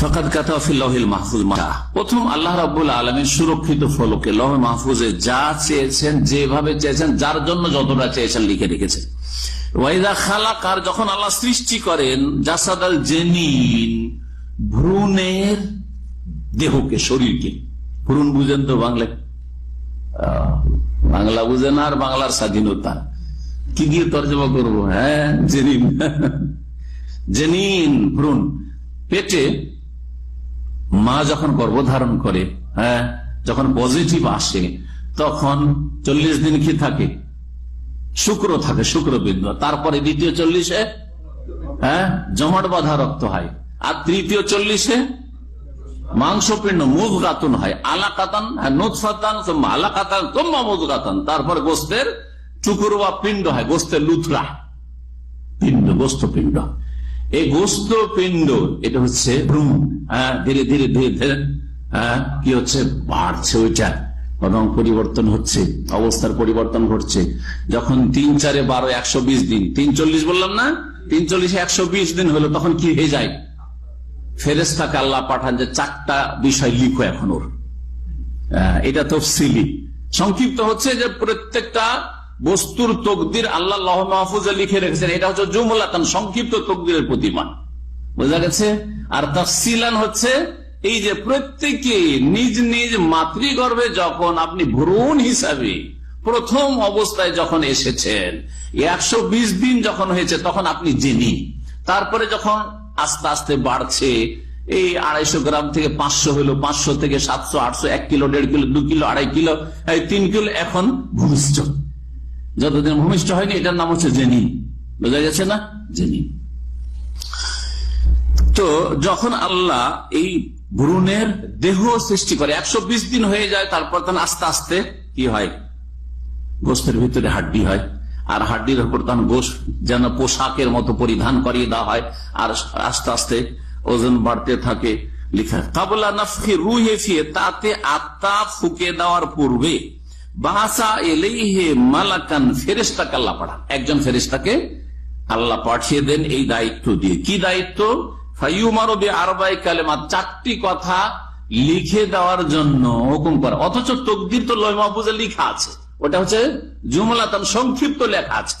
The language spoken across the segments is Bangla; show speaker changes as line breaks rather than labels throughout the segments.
ফকাত মাহফুজ মাহা প্রথম সুরক্ষিত ফলকে মাহফুজে যা চেয়েছেন, যেভাবে চেয়েছেন, যার জন্য যতটা চেয়েছেন লিখে রেখেছেন। যখন আল্লাহ সৃষ্টি করেন জাসাদাল জেনিন, ভ্রূণের দেহকে, শরীরকে। ভ্রূণ বুঝেন তো বাংলা বাংলা বুঝেন আর বাংলার স্বাধীনতা। কি দিয়ে তর্জমা করব? হ্যাঁ জেনিন। জেনিন, ভ্রূণ। পেটে মা যখন গর্ভধারণ করে হ্যাঁ যখন পজিটিভ আসে, তখন চল্লিশ দিন কি থাকে? শুক্র থাকে, শুক্রবিন্দু। তারপরে দ্বিতীয় চল্লিশে হ্যাঁ জমাট বাঁধা রক্ত হয়। আর তৃতীয় চল্লিশে মাংসপিণ্ড মুখ গাতুন হয়। আলা কাতান ফাতান আলা কাতান তোমা মুখ গাতান তারপর গোস্তের চুকুর বা পিণ্ড হয়, গোস্তের লুথরা পিণ্ড, গোস্ত পিণ্ড। এই গোস্ত পিণ্ড এটা হচ্ছে ভ্রূণ হ্যাঁ ধীরে ধীরে ধীরে ধীরে। হ্যাঁ কি হচ্ছে? বাড়ছে ওইটা। রং পরিবর্তন হচ্ছে অবস্থার পরিবর্তন ঘটছে। যখন তিন চারে বারো একশো বিশ দিন তিন চল্লিশ বললাম না? তিন চল্লিশে একশো বিশ দিন হলো তখন কি হয়ে যায়? ফেরেস্তাকে আল্লাহ পাঠান যে চারটা বিষয় লিখো এখন ওর। আহ, এটা তফসিলি। সংক্ষিপ্ত হচ্ছে যে প্রত্যেকটা বস্তুর তকদির আল্লাহ লহ মাহফুজে লিখে রেখেছেন। এটা হচ্ছে জুমলাতান, সংক্ষিপ্ত তকদিরের প্রতিমান। বোঝা গেছে? আর তফসিলান হচ্ছে এই যে প্রত্যেকে নিজ নিজ মাতৃগর্ভে যখন আপনি ভ্রূণ হিসাবে প্রথম অবস্থায় যখন এসেছেন, একশো বিশ দিন যখন হয়েছে, তখন আপনি জেনি। তারপরে যখন আস্তে আস্তে বাড়ছে, এই আড়াইশো গ্রাম থেকে পাঁচশো হলো, পাঁচশো থেকে সাতশো, আটশো, এক কিলো, দেড় কিলো, দু কিলো, আড়াই কিলো তিন কিলো, এখন ভূমিষ্ঠ। যতদিন ভূমিষ্ঠ হয়নি, এটার নাম হচ্ছে জেনি বোঝা গেছে না? জেনি তো যখন আল্লাহ এই ভ্রূণের দেহ সৃষ্টি করে, একশো বিশ দিন হয়ে যায়, তারপর তখন আস্তে আস্তে কি হয়? গোস্তের ভিতরে হাড্ডি হয়। আর হাড্ডির উপর তখন গোস যেন পোশাকের মতো পরিধান করিয়ে দেওয়া হয়। আর আস্তে আস্তে ওজন বাড়তে থাকে, লিখা। কাবলা নফি রুহে ফিয়ে, তাতে আত্মা ফুকে দেওয়ার পূর্বে বাসা এলেই হে মালাকান ফেরেস্তাকে আল্লাহ একজন আল্লাহ পাঠিয়ে দেন এই দায়িত্ব দিয়ে। কি দায়িত্ব? চারটি কথা লিখে দেওয়ার জন্য অথচ তকদির তো লয় লিখা আছে। ওটা হচ্ছে জুমলাতান সংক্ষিপ্ত লেখা আছে।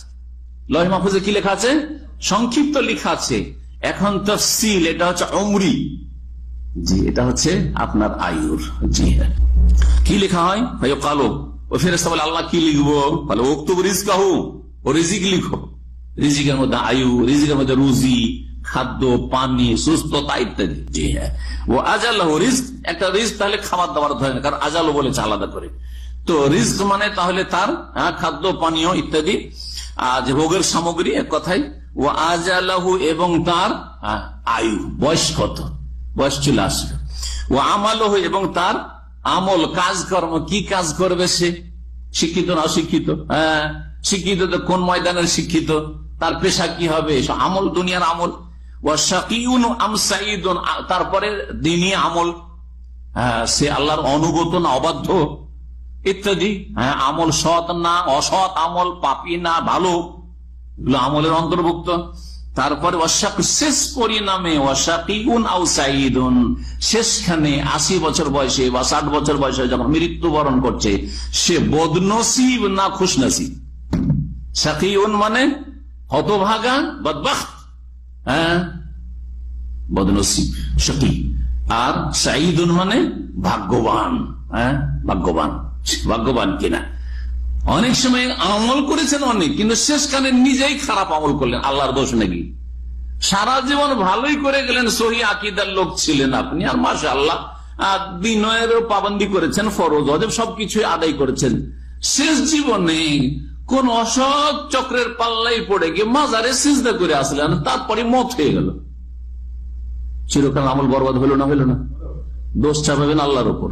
লয় কি লেখা আছে? সংক্ষিপ্ত লেখা আছে। এখন তফসিল, এটা হচ্ছে অমরি জি, এটা হচ্ছে আপনার আয়ুর। জি হ্যাঁ। কি লেখা হয়? কালো বলে আল্লাহ কি লিখব? বলে ও রিজিক লিখো। রিজিকের মধ্যে আয়ু রিজিকের মধ্যে রুজি খাদ্য পানি সুস্থতা ইত্যাদি। জি হ্যাঁ। ও আজাল রিস্ক একটা রিস্ক তাহলে খাবার দাবার ধরে না কারণ আজালো বলেছে আলাদা করে। তো রিস্ক মানে তাহলে তার হ্যাঁ, খাদ্য পানীয় ইত্যাদি আজ ভোগের সামগ্রী এক কথাই ও আজালাহু এবং তার হ্যাঁ, আয়ু বয়স কত? বয়স চলে আসবে ও আমালহ এবং তার আমল কাজকর্ম কি কাজ করবে সে? শিক্ষিত না অশিক্ষিত? হ্যাঁ শিক্ষিত তো কোন ময়দানের শিক্ষিত? তার পেশা কি হবে? আমল দুনিয়ার আমল। তারপরে দিনী আমল। হ্যাঁ, সে আল্লাহর অনুগত না অবাধ্য? ইত্যাদি। হ্যাঁ আমল সৎ না অসৎ আমল পাপি না ভালো? আমলের অন্তর্ভুক্ত। তারপরে অশাক শেষ পরিণামে অশাকিউন আউ শেষখানে আশি বছর বয়সে বা ষাট বছর বয়সে যখন মৃত্যুবরণ করছে, সে বদনসিব না খুশনসিব? সাকিউন মানে হতভাগা বদবাখ হ্যাঁ? বদনসিব সকি আর সাইদুন মানে ভাগ্যবান। হ্যাঁ? ভাগ্যবান। ভাগ্যবান কিনা? অনেক সময় আমল করেছেন অনেক, কিন্তু শেষকালে নিজেই খারাপ আমল করলেন, আল্লাহর দোষ নাকি? সারা জীবন ভালোই করে গেলেন, সহি আকিদার লোক ছিলেন আপনি, আর মাসা আল্লাহ দিনের পাবন্দি করেছেন, ফরজ, অজব সবকিছু আদায় করেছেন। শেষ জীবনে কোন অসৎ চক্রের পাল্লাই পড়ে গিয়ে মাজারে সিজদা করে আসলেন, তারপরে মত হয়ে গেল। চিরকাল আমল বরবাদ হলো না হলো না? দোষ চাপাবেন আল্লাহর উপর।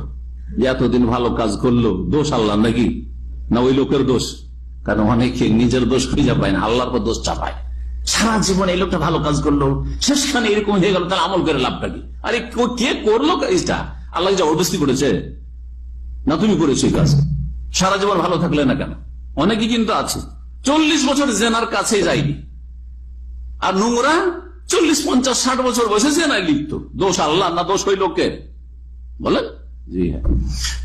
এতদিন ভালো কাজ করল, দোষ আল্লাহ নাকি? না ওই লোকের দোষ। কারণ অনেকে নিজের দোষ খুঁজে পায় না, আল্লাহর উপর দোষ চাপায়। সারা জীবন এই লোকটা ভালো কাজ করল, শেষখানে এরকম হয়ে গেল তাহলে আমল করে লাভটা কি? আরে কে- করল কাজটা? আল্লাহ জবরদস্তি করেছে, না তুমি করেছ এই কাজ? সারা জীবন ভালো থাকলে না কেন? অনেকে কিন্তু আছে, চল্লিশ বছর জেনার কাছে যায়নি। আর নোংরা চল্লিশ, পঞ্চাশ, ষাট বছর বয়সে জেনায় লিপ্ত। দোষ আল্লাহ না দোষ ওই লোকের? বলেন।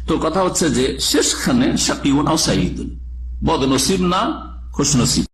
তো কথা হচ্ছে যে শেষখানে শাকিউন বদ নসিব না খুশনসিব?